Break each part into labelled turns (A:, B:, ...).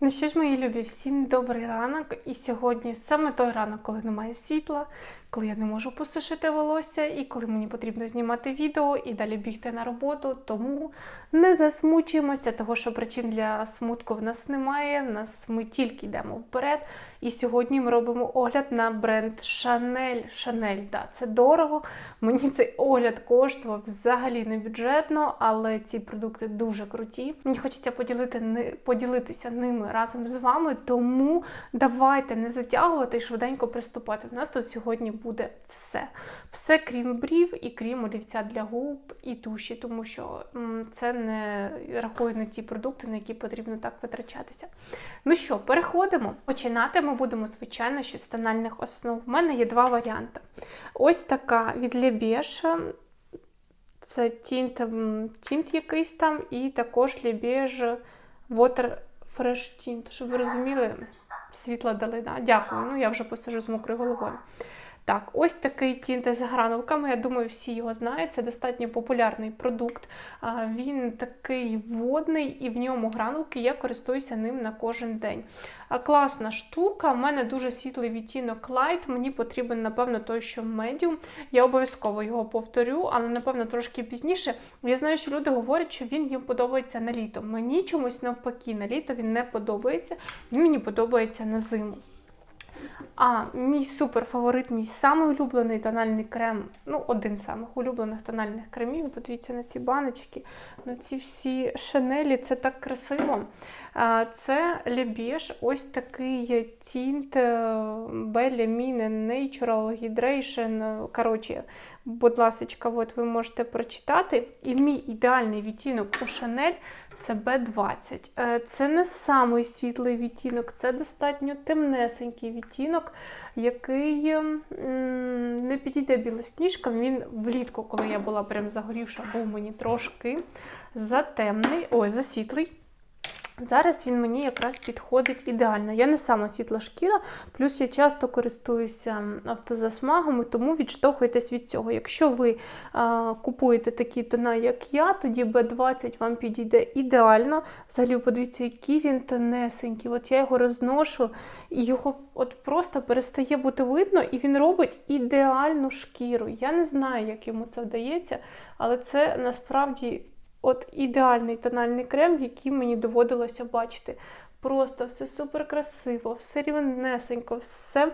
A: Ну що ж, мої любі, всім добрий ранок. І сьогодні саме той ранок, коли немає світла, коли я не можу посушити волосся, і коли мені потрібно знімати відео і далі бігти на роботу. Тому не засмучуємося, того що причин для смутку в нас немає. В нас ми тільки йдемо вперед. І сьогодні ми робимо огляд на бренд Chanel. Chanel, да, це дорого. Мені цей огляд коштував взагалі не бюджетно, але ці продукти дуже круті. Мені хочеться поділити, поділитися ними разом з вами. Тому давайте не затягувати і швиденько приступати. У нас тут сьогодні буде все. Все крім брів і крім олівця для губ і туші, тому що це не рахує на ті продукти, на які потрібно так витрачатися. Ну що, переходимо. Починати ми будемо, звичайно, що з тональних основ. У мене є два варіанти. Ось така від Лебеж. Це тінт, тінт якийсь там, і також Лебеж Water Fresh Tint. Щоб ви розуміли, світла долина. Дякую. Ну, я вже посажу з мокрою головою. Так, ось такий тінт з гранулками. Я думаю, всі його знають. Це достатньо популярний продукт. Він такий водний, і в ньому гранулки. Я користуюся ним на кожен день. Класна штука. У мене дуже світлий відтінок Light. Мені потрібен, напевно, той, що медіум. Я обов'язково його повторю, але напевно трошки пізніше. Я знаю, що люди говорять, що він їм подобається на літо. Мені чомусь навпаки, на літо він не подобається. Він мені подобається на зиму. А мій супер фаворит, мій самий улюблений тональний крем, ну, один з самих улюблених тональних кремів. Подивіться на ці баночки, на ці всі шанелі, це так красиво. Це Лебіж, ось такий тінт е, Belly Mine Natural Hydration. Коротше, будь ласка, ви можете прочитати. І мій ідеальний відтінок у Шанель це B20. Е, Це не самий світлий відтінок, це достатньо темнесенький відтінок, який не підійде білосніжкам. Він влітку, коли я була прям загорівша, був мені трошки затемний, ой, засвітлий. Зараз він мені якраз підходить ідеально. Я не сама світла шкіра, плюс я часто користуюся автозасмагами, тому відштовхуйтесь від цього. Якщо ви а, купуєте такі тона, як я, тоді B20 вам підійде ідеально. Взагалі, подивіться, який він тонесенький. От я його розношу, і його от просто перестає бути видно, і він робить ідеальну шкіру. Я не знаю, як йому це вдається, але це насправді. От ідеальний тональний крем, який мені доводилося бачити. Просто все супер красиво, все рівнесенько, все.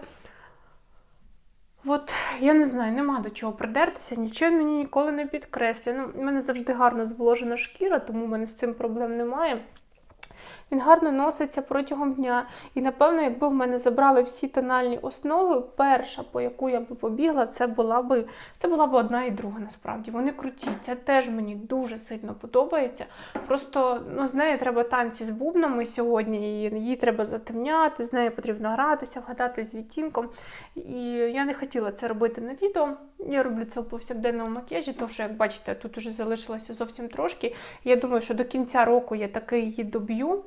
A: От я не знаю, нема до чого придертися, нічого мені ніколи не підкреслює. Ну, в мене завжди гарно зволожена шкіра, тому в мене з цим проблем немає. Він гарно носиться протягом дня. І, напевно, якби в мене забрали всі тональні основи, перша, по яку я би побігла, це була би це була б одна і друга, насправді. Вони круті. Це теж мені дуже сильно подобається. Просто ну, з нею треба танці з бубнами сьогодні, і її треба затемняти, з нею потрібно гратися, вгадати з відтінком. І я не хотіла це робити на відео. Я роблю це в повсякденному макіяжі, тому що, як бачите, тут уже залишилося зовсім трошки. Я думаю, що до кінця року я таки її доб'ю.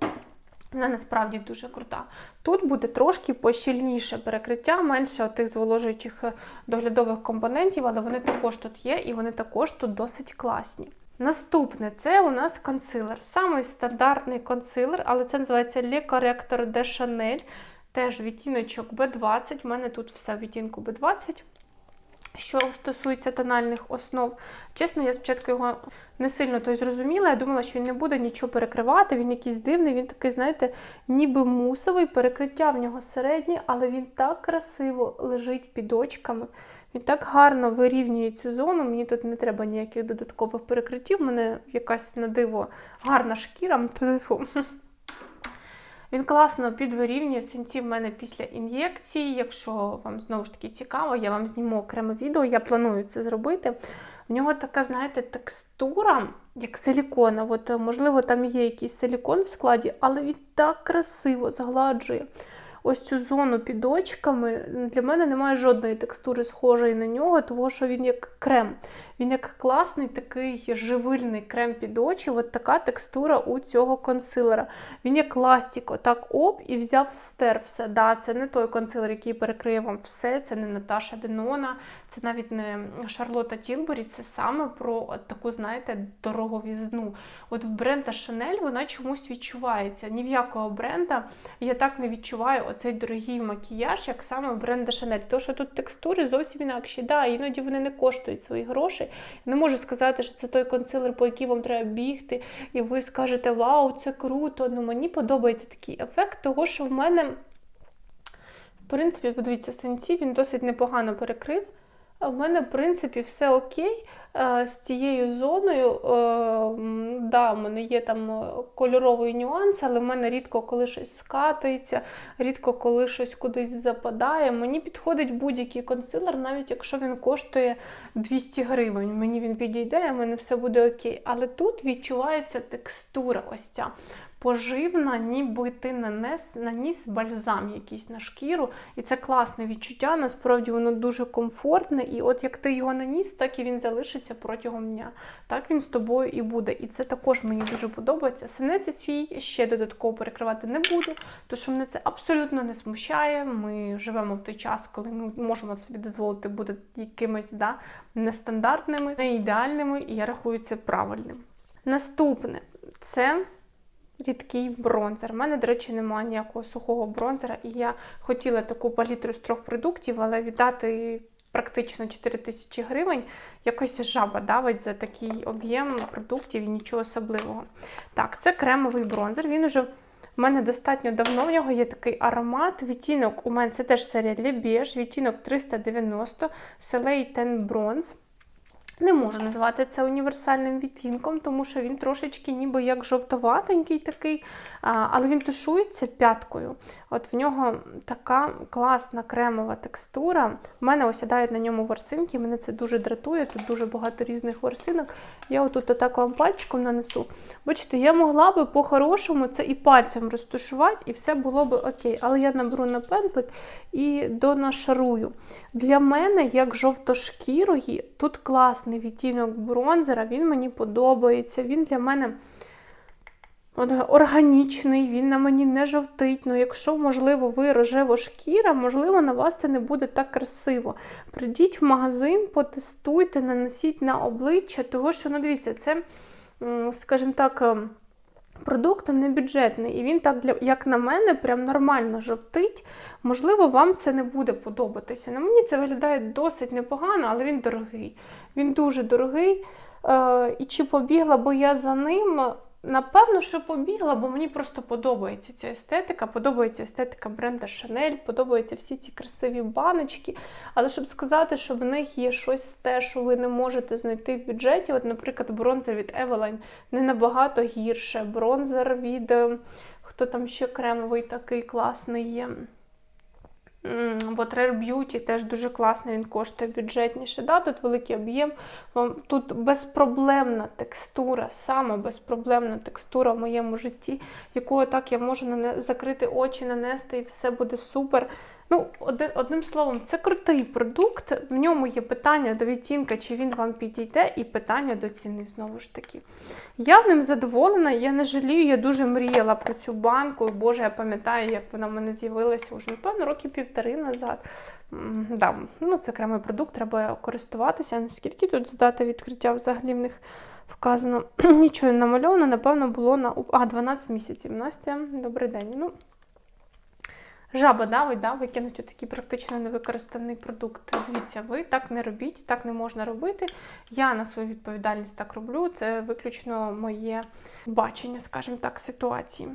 A: Вона насправді дуже крута. Тут буде трошки пощільніше перекриття, менше тих зволожуючих е, доглядових компонентів, але вони також тут є і вони також тут досить класні. Наступне це у нас консилер. Самий стандартний консилер, але це називається Le Corrector de Chanel. Теж відтіночок B20. У мене тут все в відтінку B20. Що стосується тональних основ, чесно, я спочатку його не сильно той зрозуміла. Я думала, що він не буде нічого перекривати. Він якийсь дивний, він такий, знаєте, ніби мусовий, перекриття в нього середнє, але він так красиво лежить під очками. Він так гарно вирівнює цю зону. Мені тут не треба ніяких додаткових перекриттів. У мене якась на диво гарна шкіра. Він класно підвирівнює синці в мене після ін'єкції. Якщо вам знову ж таки цікаво, я вам зніму окреме відео, я планую це зробити. В нього така, знаєте, текстура, як силікона. От, е, можливо, там є якийсь силікон в складі, але він так красиво згладжує ось цю зону під очками. Для мене немає жодної текстури схожої на нього, тому що він як крем. Він як класний такий живильний крем під очі. От така текстура у цього консилера. Він як ластик, отак оп, і взяв стер все. Да, це не той консилер, який перекриє вам все. Це не Наташа Денона, це навіть не Шарлота Тілбері. Це саме про от таку, знаєте, дороговізну. От в бренда Chanel вона чомусь відчувається. Ні в якого бренда я так не відчуваю оцей дорогий макіяж, як саме в бренда Chanel. Тому що тут текстури зовсім інакші. Да, іноді вони не коштують своїх грошей. Не можу сказати, що це той консилер, по який вам треба бігти, і ви скажете, вау, це круто. Ну мені подобається такий ефект, того що в мене, в принципі, подивіться, синці він досить непогано перекрив. В мене, в принципі, все окей е, з цією зоною. Е, да, в мене є там е, кольоровий нюанс, але в мене рідко коли щось скатується, рідко коли щось кудись западає. Мені підходить будь-який консилер, навіть якщо він коштує 200 гривень. Мені він підійде, в мене все буде окей. Але тут відчувається текстура ось ця. Поживна, ніби ти нанес, наніс бальзам якийсь на шкіру, і це класне відчуття. Насправді воно дуже комфортне, і от як ти його наніс, так і він залишиться протягом дня. Так він з тобою і буде. І це також мені дуже подобається. Синець свій ще додатково перекривати не буду, тому що мене це абсолютно не смущає. Ми живемо в той час, коли ми можемо собі дозволити бути якимись да, нестандартними, не ідеальними, і я рахую це правильним. Наступне це рідкий бронзер. У мене, до речі, немає ніякого сухого бронзера, і я хотіла таку палітру з трьох продуктів, але віддати практично 4 тисячі гривень. Якось жаба давить за такий об'єм продуктів і нічого особливого. Так, це кремовий бронзер. Він уже. У мене достатньо давно в нього є такий аромат. Відтінок у мене це теж серія Libeige, відтінок 390 Soleil Ten Bronze. Не можу назвати це універсальним відтінком, тому що він трошечки ніби як жовтоватенький такий, але він тушується п'яткою. От в нього така класна кремова текстура. У мене осідають на ньому ворсинки, мене це дуже дратує, тут дуже багато різних ворсинок. Я отут отак вам пальчиком нанесу. Бачите, я могла би по-хорошому це і пальцем розтушувати, і все було би окей. Але я наберу на пензлик і донашарую. Для мене, як жовтошкірої, тут класний відтінок бронзера, він мені подобається. Він для мене органічний, він на мені не жовтить. Ну, якщо, можливо, ви рожево шкіра, можливо, на вас це не буде так красиво. Прийдіть в магазин, потестуйте, нанесіть на обличчя, того що, ну, дивіться, це, скажімо так, Продукт не бюджетний, і він так, для, як на мене, прям нормально жовтить. Можливо, вам це не буде подобатися. На мені це виглядає досить непогано, але він дорогий. Він дуже дорогий. Е, І чи побігла би я за ним? Напевно, що побігла, бо мені просто подобається ця естетика, подобається естетика бренда Шанель, подобаються всі ці красиві баночки. Але щоб сказати, що в них є щось те, що ви не можете знайти в бюджеті, от, наприклад, бронзер від Eveline не набагато гірше. Бронзер від хто там ще кремовий такий класний є. От Rare Beauty теж дуже класний, він коштує бюджетніше. Да? Тут великий об'єм. Тут безпроблемна текстура, саме безпроблемна текстура в моєму житті, якою так я можу закрити очі, нанести, і все буде супер. Ну, Одним словом, це крутий продукт. В ньому є питання до відтінка, чи він вам підійде, і питання до ціни знову ж таки. Я ним задоволена, я не жалію, я дуже мріяла про цю банку. Боже, я пам'ятаю, як вона в мене з'явилася вже, напевно, років півтори назад. Да, ну Це окремий продукт, треба користуватися. Скільки тут здати відкриття взагалі в них вказано? Нічого не намальовано, напевно, було на а, 12 місяців. Настя, добрий день. Ну, Жаба давить, да, викинуть такий практично невикористаний продукт. Дивіться, ви так не робіть, так не можна робити. Я на свою відповідальність так роблю. Це виключно моє бачення, скажімо так, ситуації.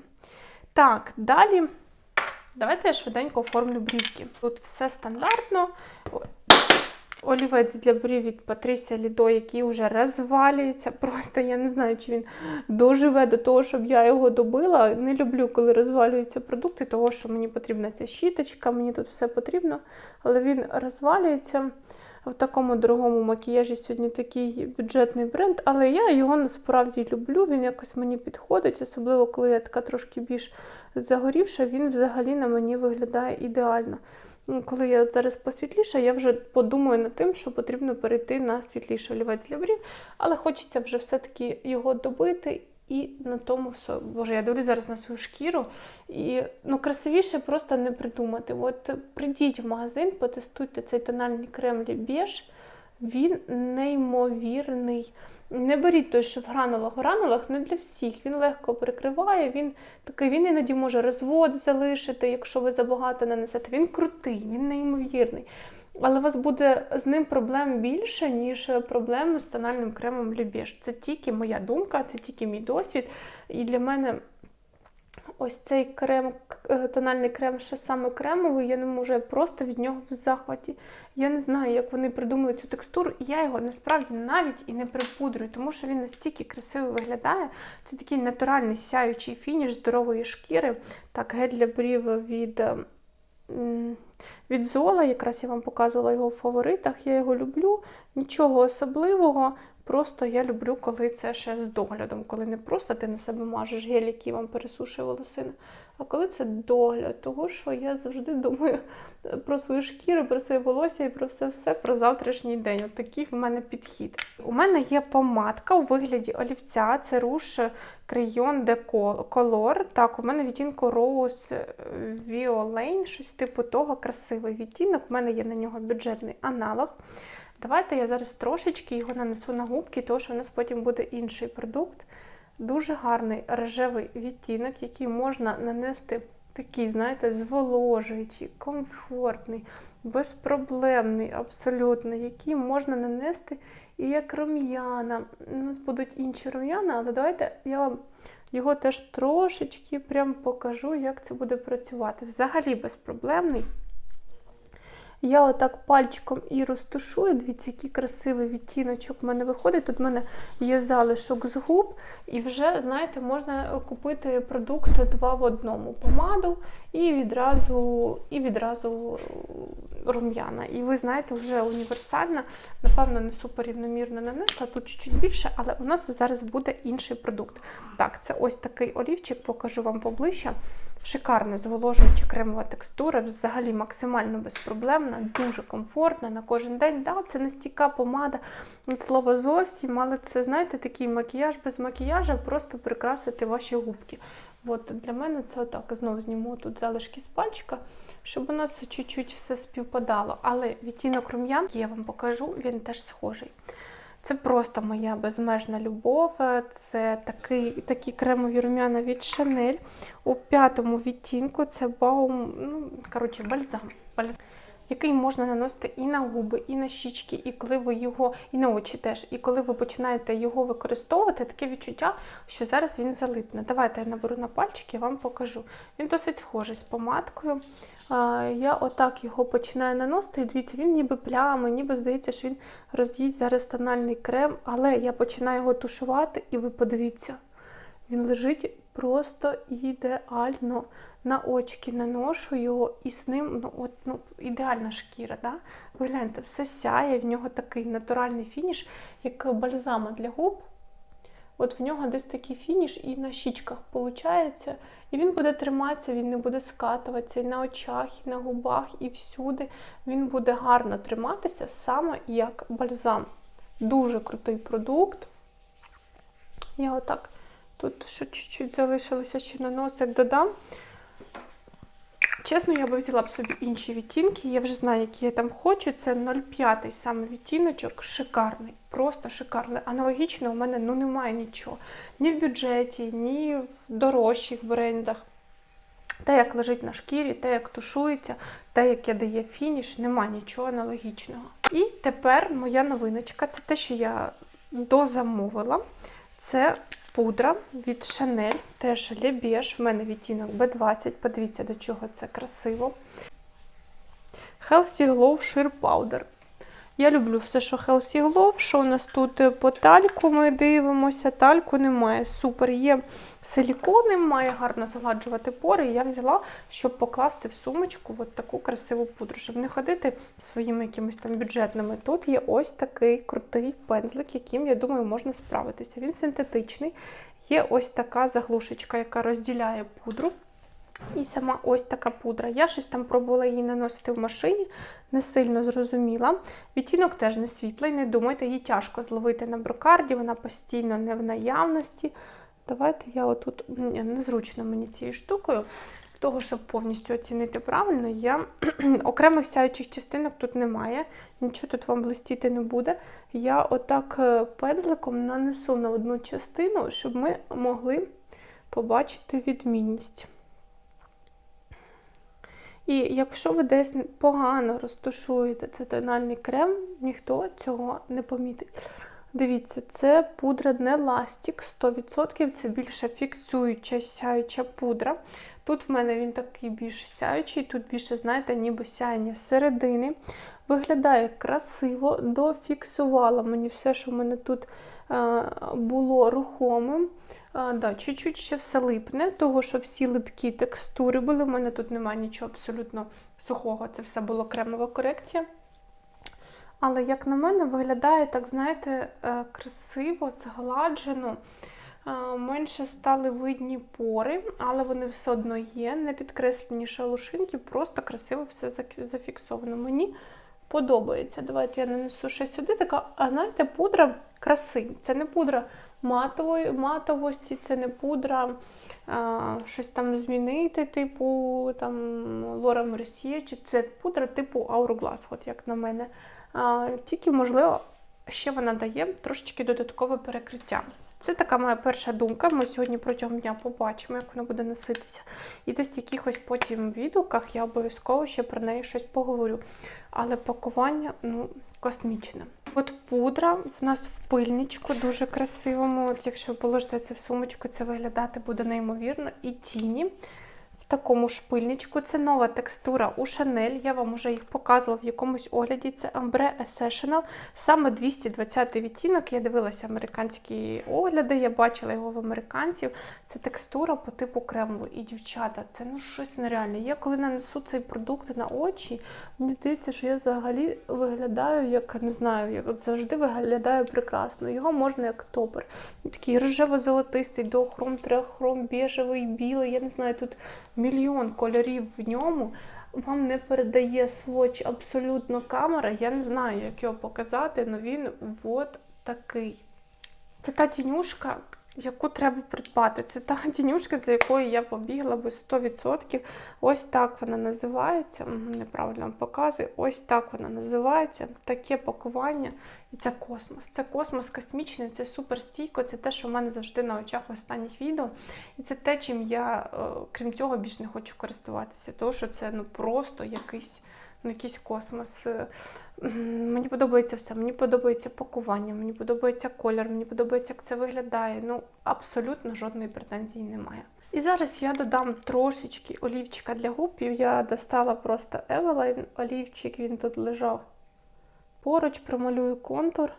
A: Так, далі. Давайте я швиденько оформлю брівки. Тут все стандартно. Олівець для брів від Патрісія Лідо, який вже розвалюється. Просто я не знаю, чи він доживе до того, щоб я його добила. Не люблю, коли розвалюються продукти, того що мені потрібна ця щіточка, мені тут все потрібно, але він розвалюється. В такому дорогому макіяжі сьогодні такий бюджетний бренд, але я його насправді люблю, він якось мені підходить, особливо коли я така трошки більш загорівша, він взагалі на мені виглядає ідеально. М, коли я зараз посвітліше, я вже подумаю над тим, що потрібно перейти на світліший олівець для але хочеться вже все-таки його добити. І на тому все. Боже, я дивлюсь зараз на свою шкіру, і ну красивіше просто не придумати. От прийдіть в магазин, потестуйте цей тональний крем Beige, він неймовірний. Не беріть той, що в гранулах. В гранулах не для всіх. Він легко прикриває, він такий, він іноді може розвод залишити, якщо ви забагато нанесете. Він крутий, він неймовірний. Але у вас буде з ним проблем більше, ніж проблем з тональним кремом Любєш. Це тільки моя думка, це тільки мій досвід. І для мене ось цей крем, е, тональний крем, що саме кремовий, я не можу, я просто від нього в захваті. Я не знаю, як вони придумали цю текстуру, і я його насправді навіть і не припудрюю, тому що він настільки красиво виглядає. Це такий натуральний сяючий фініш здорової шкіри. Так, гель для брів від. е, від Зола, якраз я вам показувала його в фаворитах. Я його люблю. Нічого особливого. Просто я люблю, коли це ще з доглядом, коли не просто ти на себе мажеш гель, який вам пересушує волосини, а коли це догляд, того що я завжди думаю про свою шкіру, про своє волосся і про все все про завтрашній день. От такий в мене підхід. У мене є помадка у вигляді олівця, це руш Crayon de Color. Так, у мене відтінку Rose Violaine, щось типу того, красивий відтінок. У мене є на нього бюджетний аналог. Давайте я зараз трошечки його нанесу на губки, тому що у нас потім буде інший продукт. Дуже гарний рожевий відтінок, який можна нанести такий, знаєте, зволожуючий, комфортний, безпроблемний, абсолютно, який можна нанести і як рум'яна. Ну, будуть інші рум'яна, але давайте я вам його теж трошечки прям покажу, як це буде працювати. Взагалі безпроблемний. Я отак пальчиком і розтушую. Дивіться, який красивий відтіночок в мене виходить. Тут в мене є залишок з губ, і вже, знаєте, можна купити продукт два в одному помаду і відразу і відразу рум'яна. І ви знаєте, вже універсальна, напевно, не супер рівномірно нанесла, тут чуть більше, але у нас зараз буде інший продукт. Так, це ось такий олівчик, покажу вам поближче. Шикарна зволожуюча кремова текстура, взагалі максимально безпроблемна, дуже комфортна на кожен день. Да, це не стійка помада, від слова зовсім, але це, знаєте, такий макіяж без макіяжа, просто прикрасити ваші губки. От для мене це отак. Знову зніму тут залишки з пальчика, щоб у нас чуть-чуть все співпадало. Але відтінок рум'ян, я вам покажу, він теж схожий. Це просто моя безмежна любов. Це такий, такі кремові рум'яна від Шанель. У п'ятому відтінку це баум, ну, коротше, бальзам. бальзам. Який можна наносити і на губи, і на щічки, і коли ви його, і на очі теж. І коли ви починаєте його використовувати, таке відчуття, що зараз він залипне. Давайте я наберу на пальчики і вам покажу. Він досить схожий з помадкою. Я отак його починаю наносити, і дивіться, він ніби плями, ніби здається, що він роз'їсть зараз тональний крем, але я починаю його тушувати, і ви подивіться, він лежить просто ідеально. На очки наношу його, і з ним ну, от, ну, ідеальна шкіра. Да? Ви гляньте, все сяє, в нього такий натуральний фініш, як бальзама для губ. От в нього десь такий фініш і на щічках виходить. І він буде триматися, він не буде скатуватися і на очах, і на губах, і всюди. Він буде гарно триматися саме як бальзам. Дуже крутий продукт. Я отак тут ще чуть-чуть залишилося ще на носик додам. Чесно, я би взяла б собі інші відтінки. Я вже знаю, які я там хочу. Це 0,5 саме відтіночок. Шикарний, просто шикарний. Аналогічно у мене ну немає нічого. Ні в бюджеті, ні в дорожчих брендах. Те, як лежить на шкірі, те, як тушується, те, яке дає фініш, нема нічого аналогічного. І тепер моя новиночка це те, що я дозамовила. Це пудра від Chanel, теж Лебеж, в мене відтінок B20, подивіться, до чого це красиво. Healthy Glow Sheer Powder. Я люблю все, що Healthy Glow. Що у нас тут по тальку ми дивимося, тальку немає. Супер. Є силікони, має гарно згладжувати пори. І Я взяла, щоб покласти в сумочку от таку красиву пудру, щоб не ходити своїми якимись там бюджетними. Тут є ось такий крутий пензлик, яким, я думаю, можна справитися. Він синтетичний. Є ось така заглушечка, яка розділяє пудру. І сама ось така пудра. Я щось там пробувала її наносити в машині, не сильно зрозуміла. Відтінок теж не світлий, не думайте, її тяжко зловити на брокарді, вона постійно не в наявності. Давайте я отут незручно мені цією штукою. Для того, щоб повністю оцінити правильно, я окремих сяючих частинок тут немає, нічого тут вам блистіти не буде. Я отак е, пензликом нанесу на одну частину, щоб ми могли побачити відмінність. І якщо ви десь погано розташуєте цей тональний крем, ніхто цього не помітить. Дивіться, це пудра не ластік, 100%, це більше фіксуюча сяюча пудра. Тут в мене він такий більш сяючий, тут більше, знаєте, ніби сяєння середини. Виглядає красиво, дофіксувала мені все, що в мене тут е, було рухомим. А, да, Чуть-чуть ще все липне, того що всі липкі текстури були. У мене тут немає нічого абсолютно сухого, це все було кремова корекція. Але, як на мене, виглядає, так, знаєте, е, красиво, згладжено. Менше стали видні пори, але вони все одно є. Не підкреслені шалушинки, просто красиво все зафіксовано. Мені подобається. Давайте я нанесу ще сюди. Така, а знаєте, пудра краси. Це не пудра матової, матовості, це не пудра, а, щось там змінити, типу там Лора Мерсьє, чи це пудра типу Hourglass, от як на мене. А, Тільки, можливо, ще вона дає трошечки додаткове перекриття. Це така моя перша думка. Ми сьогодні протягом дня побачимо, як вона буде носитися. І десь в якихось потім відгуках я обов'язково ще про неї щось поговорю. Але пакування ну, космічне. От пудра в нас в пильничку, дуже красивому. От Якщо положите це в сумочку, це виглядати буде неймовірно. І тіні такому шпильничку. Це нова текстура у Chanel. Я вам вже їх показувала в якомусь огляді. Це Ambre Essential. Саме 220 відтінок. Я дивилася американські огляди, я бачила його в американців. Це текстура по типу кремової. І дівчата, це ну щось нереальне. Я коли нанесу цей продукт на очі, мені здається, що я взагалі виглядаю, як не знаю, як завжди виглядаю прекрасно. Його можна як топер. Такий рожево-золотистий, дохром, трехром, біжевий, білий. Я не знаю, тут мільйон кольорів в ньому. Вам не передає сводч абсолютно камера. Я не знаю, як його показати, але він от такий. Це та тінюшка, яку треба придбати. Це та тінюшка, за якою я побігла би 100%. Ось так вона називається. Неправильно вам показую. Ось так вона називається. Таке пакування. І це космос. Це космос космічний, це суперстійко, це те, що в мене завжди на очах в останніх відео. І це те, чим я, е, крім цього, більш не хочу користуватися. Тому що це ну, просто якийсь ну, якийсь космос. Е, мені подобається все. Мені подобається пакування, мені подобається колір, мені подобається, як це виглядає. Ну, абсолютно жодної претензії немає. І зараз я додам трошечки олівчика для губів. Я достала просто Евелайн олівчик, він тут лежав. Поруч промалюю контур.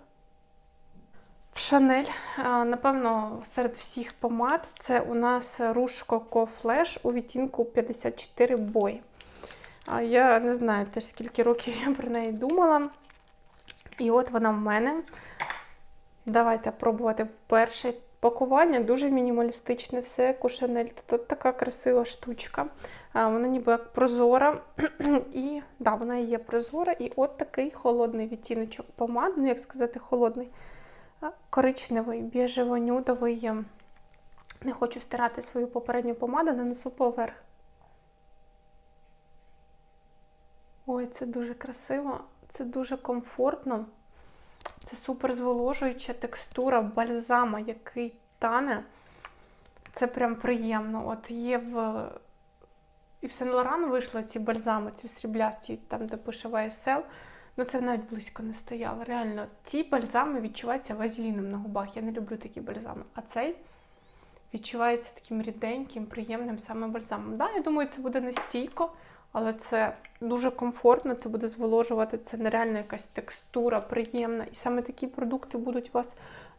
A: В Шанель, напевно, серед всіх помад це у нас Рушко Flash у відтінку 54 бой. Я не знаю теж скільки років я про неї думала. І от вона в мене. Давайте пробувати вперше. Пакування дуже мінімалістичне, все у Тут така красива штучка. Вона ніби як прозора. І да, вона є прозора. І от такий холодний відтіночок помади, ну, як сказати, холодний, коричневий, біжево-нюдовий. Не хочу стирати свою попередню помаду, нанесу поверх. Ой, це дуже красиво, це дуже комфортно. Це супер зволожуюча текстура бальзама, який тане. Це прям приємно. От є в. І в Сен Лоран вийшли ці бальзами, ці сріблясті, там, де пише YSL. Ну це навіть близько не стояло. Реально, ті бальзами відчуваються вазеліном на губах. Я не люблю такі бальзами. А цей відчувається таким ріденьким, приємним саме бальзамом. Да, Я думаю, це буде не стійко, але це дуже комфортно, це буде зволожувати, це нереальна якась текстура, приємна. І саме такі продукти будуть вас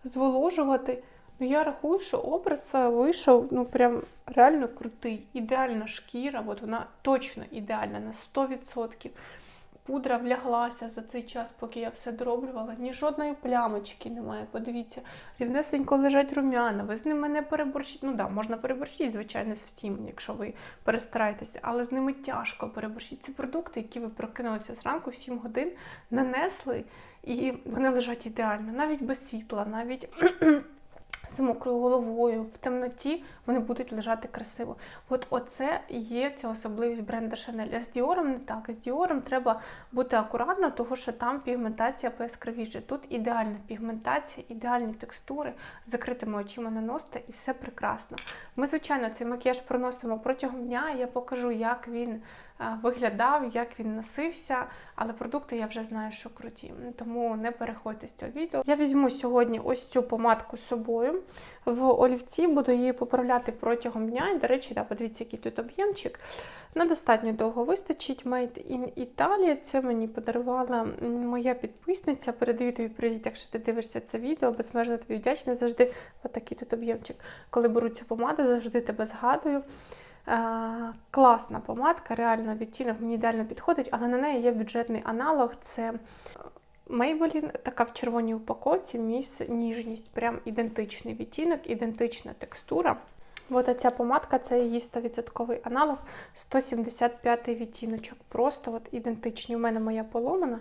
A: зволожувати. Ну, я рахую, що образ вийшов ну прям реально крутий. Ідеальна шкіра, от вона точно ідеальна на 100%. Пудра вляглася за цей час, поки я все дороблювала. Ні жодної плямочки немає. Подивіться, рівнесенько лежать рум'яна. Ви з ними не переборщите. Ну да, можна переборщити, звичайно, з всім, якщо ви перестараєтеся, але з ними тяжко переборщити. Це продукти, які ви прокинулися зранку в 7 годин, нанесли, і вони лежать ідеально, навіть без світла, навіть. З мокрою головою в темноті вони будуть лежати красиво. От оце є ця особливість бренду Chanel. А з Діором не так. З Діором треба бути акуратно, тому що там пігментація пояскравіше. Тут ідеальна пігментація, ідеальні текстури, з закритими очима наносите і все прекрасно. Ми, звичайно, цей макіяж проносимо протягом дня. Я покажу, як він виглядав, як він носився, але продукти я вже знаю, що круті. Тому не переходьте з цього відео. Я візьму сьогодні ось цю помадку з собою. В олівці буду її поправляти протягом дня. І, до речі, да, подивіться, який тут об'ємчик. На достатньо довго вистачить. Made in Italy. Це мені подарувала моя підписниця. Передаю тобі привіт, якщо ти дивишся це відео. Безмежно тобі вдячна. Завжди отакий тут об'ємчик. Коли беру цю помаду, завжди тебе згадую. Е, класна помадка, реально відтінок мені ідеально підходить, але на неї є бюджетний аналог. Це Maybelline, така в червоній упаковці, міс ніжність, прям ідентичний відтінок, ідентична текстура. От ця помадка це її 100% аналог, 175 відтіночок. Просто от ідентичні. У мене моя поломана.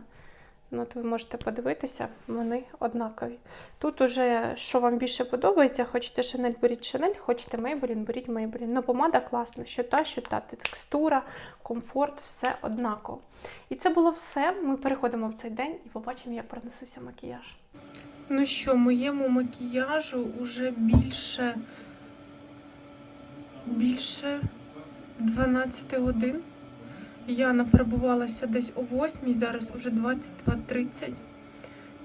A: Ну, от ви можете подивитися, вони однакові. Тут уже що вам більше подобається, хочете Chanel, беріть Chanel, хочете Maybelline, беріть Maybelline. Ну, помада класна, що та, що та, текстура, комфорт, все однаково. І це було все. Ми переходимо в цей день і побачимо, як пронесеться макіяж. Ну що, моєму макіяжу вже більше, більше 12 годин. Я нафарбувалася десь о 8, зараз уже 22.30.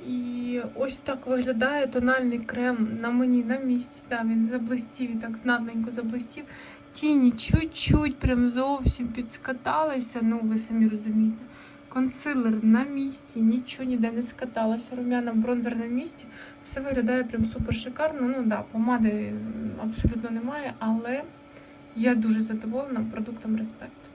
A: І ось так виглядає тональний крем на мені на місці. Да, він заблистів і так знатненько заблистів. Тіні чуть-чуть, прям зовсім підскаталися. Ну, ви самі розумієте. Консилер на місці, нічого ніде не скаталося. Рум'яна бронзер на місці. Все виглядає прям супер шикарно. Ну да, помади абсолютно немає, але я дуже задоволена продуктом респект.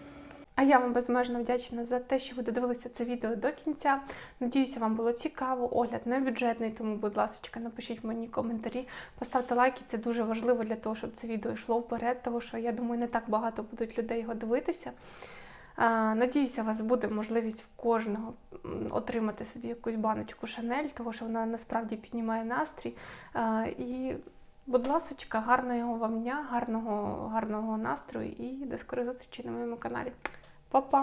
A: А я вам безмежно вдячна за те, що ви додивилися це відео до кінця. Надіюся, вам було цікаво. Огляд не бюджетний, тому, будь ласка, напишіть мені коментарі, поставте лайки. Це дуже важливо для того, щоб це відео йшло вперед, тому що я думаю, не так багато будуть людей його дивитися. Надіюся, у вас буде можливість в кожного отримати собі якусь баночку Шанель, тому що вона насправді піднімає настрій. І, будь ласка, гарного вам дня, гарного, гарного настрою і до скорої зустрічі на моєму каналі. Па-па!